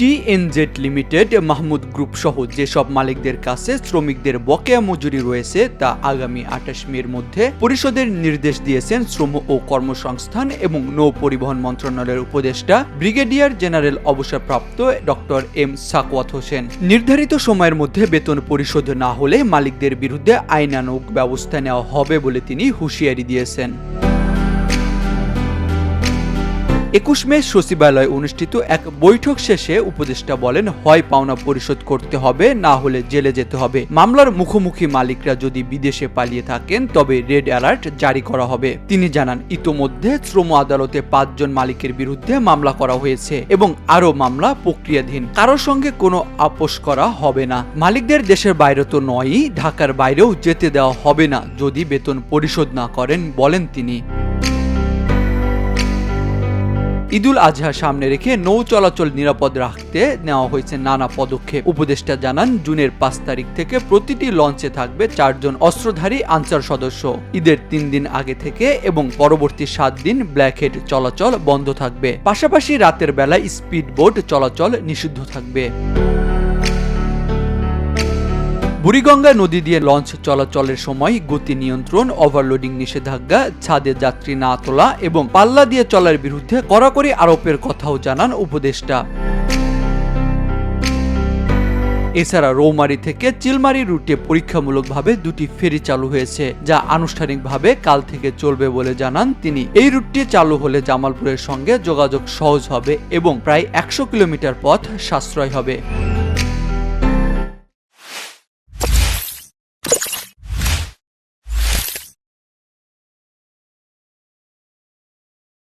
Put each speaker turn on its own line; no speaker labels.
TNZ limited, Mahmud group সহ যেসব মালিকদের কাছে শ্রমিকদের বকেয়া মজুরি রয়েছে, তা আগামী আঠাশ মের মধ্যে পরিষদের নির্দেশ দিয়েছেন শ্রম ও কর্মসংস্থান এবং নৌ পরিবহন মন্ত্রণালয়ের উপদেষ্টা ব্রিগেডিয়ার জেনারেল অবসরপ্রাপ্ত ডক্টর এম সাকওয়াত হোসেন। নির্ধারিত সময়ের মধ্যে বেতন পরিশোধ না হলে মালিকদের বিরুদ্ধে আইনানুগ ব্যবস্থা নেওয়া হবে বলে তিনি হুঁশিয়ারি দিয়েছেন। একুশ মে সচিবালয়ে অনুষ্ঠিত এক বৈঠক শেষে উপদেষ্টা বলেন, হয় পাওনা পরিশোধ করতে হবে, না হলে জেলে যেতে হবে। মামলার মুখোমুখি মালিকরা যদি বিদেশে পালিয়ে থাকেন, তবে রেড অ্যালার্ট জারি করা হবে। তিনি জানান, ইতোমধ্যে শ্রম আদালতে পাঁচজন মালিকের বিরুদ্ধে মামলা করা হয়েছে এবং আরও মামলা প্রক্রিয়াধীন। কারোর সঙ্গে কোনো আপোষ করা হবে না। মালিকদের দেশের বাইরে তো নয়ই, ঢাকার বাইরেও যেতে দেওয়া হবে না যদি বেতন পরিশোধ না করেন, বলেন তিনি। ঈদুল আজহা সামনে রেখে নৌ চলাচল নিরাপদ রাখতে নেওয়া হয়েছে নানা পদক্ষেপ। উপদেষ্টা জানান, জুনের পাঁচ তারিখ থেকে প্রতিটি লঞ্চে থাকবে চারজন অস্ত্রধারী আনসার সদস্য। ঈদের তিন দিন আগে থেকে এবং পরবর্তী সাত দিন ব্ল্যাক হেড চলাচল বন্ধ থাকবে। পাশাপাশি রাতের বেলা স্পিড বোট চলাচল নিষিদ্ধ থাকবে। বুড়িগঙ্গা নদী দিয়ে লঞ্চ চলাচলের সময় গতি নিয়ন্ত্রণ ওভারলোডিং নিষেধাজ্ঞা, ছাদে যাত্রী না তোলা এবং পাল্লা দিয়ে চলার বিরুদ্ধে কড়াকড়ি আরোপের কথাও জানান উপদেষ্টা। এছাড়া রৌমারি থেকে চিলমারি রুটে পরীক্ষামূলকভাবে দুটি ফেরি চালু হয়েছে, যা আনুষ্ঠানিকভাবে কাল থেকে চলবে বলে জানান তিনি। এই রুটটি চালু হলে জামালপুরের সঙ্গে যোগাযোগ সহজ হবে এবং প্রায় একশো কিলোমিটার পথ সাশ্রয় হবে।